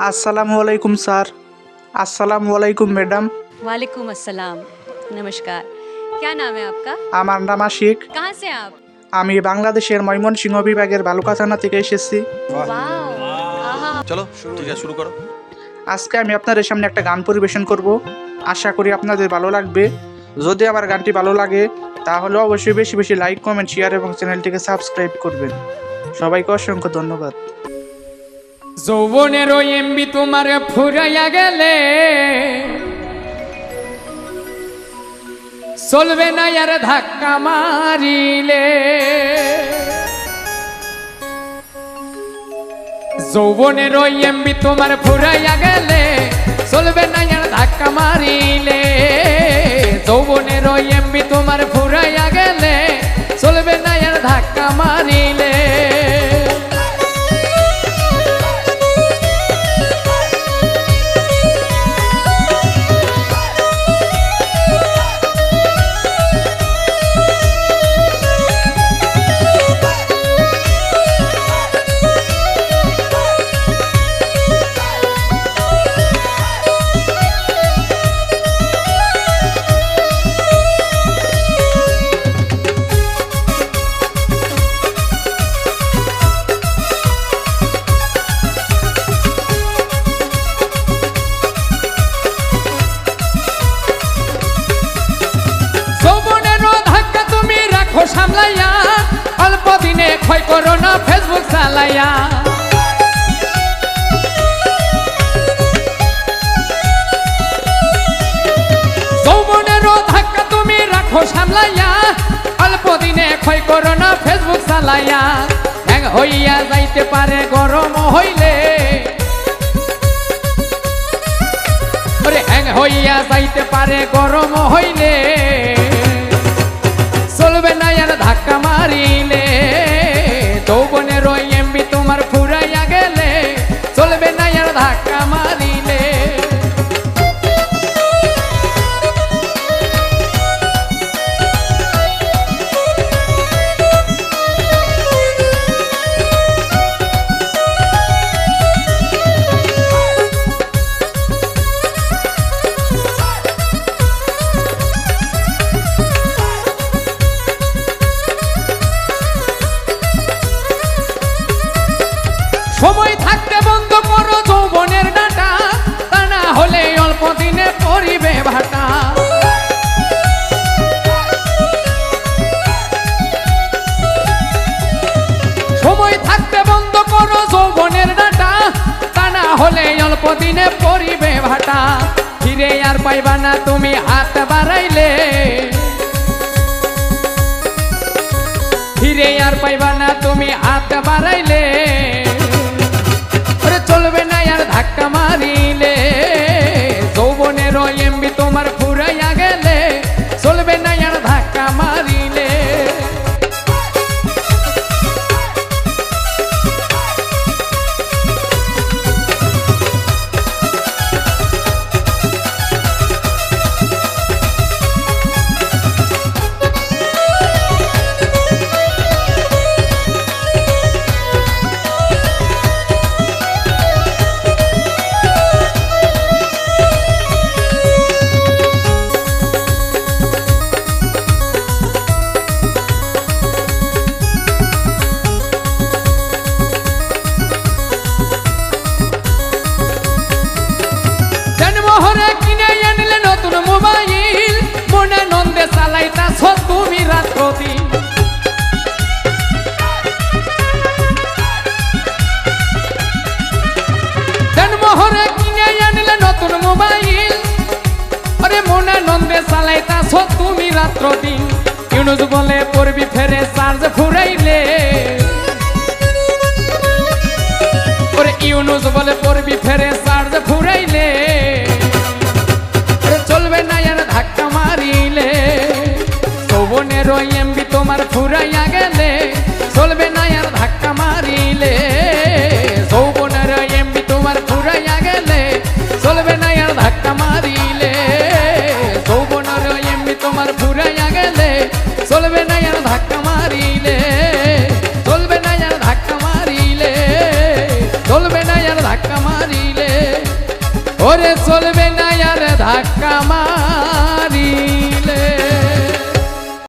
আসসালামু আলাইকুম স্যার আসসালামু আলাইকুম ম্যাডাম वालेकुम अस्सलाम नमस्कार क्या नाम है आपका আমার নাম আশিক कहाँ से आप আমি বাংলাদেশের ময়মনসিংহ বিভাগের বালুকা থানা থেকে এসেছি वाओ आहा চলো ঠিক আছে শুরু করো আজকে আমি আপনাদের সামনে একটা গান পরিবেশন করব আশা করি আপনাদের ভালো লাগবে যদি আমার গানটি ভালো লাগে তাহলে অবশ্যই বেশি বেশি লাইক কমেন্ট শেয়ার এবং চ্যানেলটিকে সাবস্ক্রাইব করবেন সবাইকে অসংখ্য ধন্যবাদ যৌবনের ওই এমবি তোমার ফুরাইয়া গেলে। চলবে না আর ধাক্কা মারিলে। যৌবনের ওই এমবি তোমার ফুরাইয়া গেলে, চলবে না আর ধাক্কা মারিলে। যৌবনের ওই এমবি তোমার ফুরাইয়া গেলে ক্ষয় করো না ফেসবুক চালাইয়া। অল্প দিনে ক্ষয় করো না ফেসবুক হইয়া যাইতে পারে, গরম হইয়া যাইতে পারে, গরম হইলে। ধাক্কা দিনে পরিবে ভাটা। ফিরে আর পাইবা না তুমি হাত বাড়াইলে। ফিরে আর পাইবা না তুমি হাত বাড়াইলে। চলবে না আর ধাক্কা মারিলে। যৌবনের এমবি তোমার ফুরাইয়া গেলে। চলবে না আর ধাক্কা মারিলে। চালাইতাছ তুমি রাত্র দিন জন্মহরে কিনে আনলে নতুন মোবাইল। আরে মনে নন্দে চালাইতাছ তুমি রাত্র দিন ইউনুস বলে, পড়বি ফেরে, চার্জ ফুরাইলে। ওরে বলে, পড়বি ফেরে ফুরাইয়া গেলে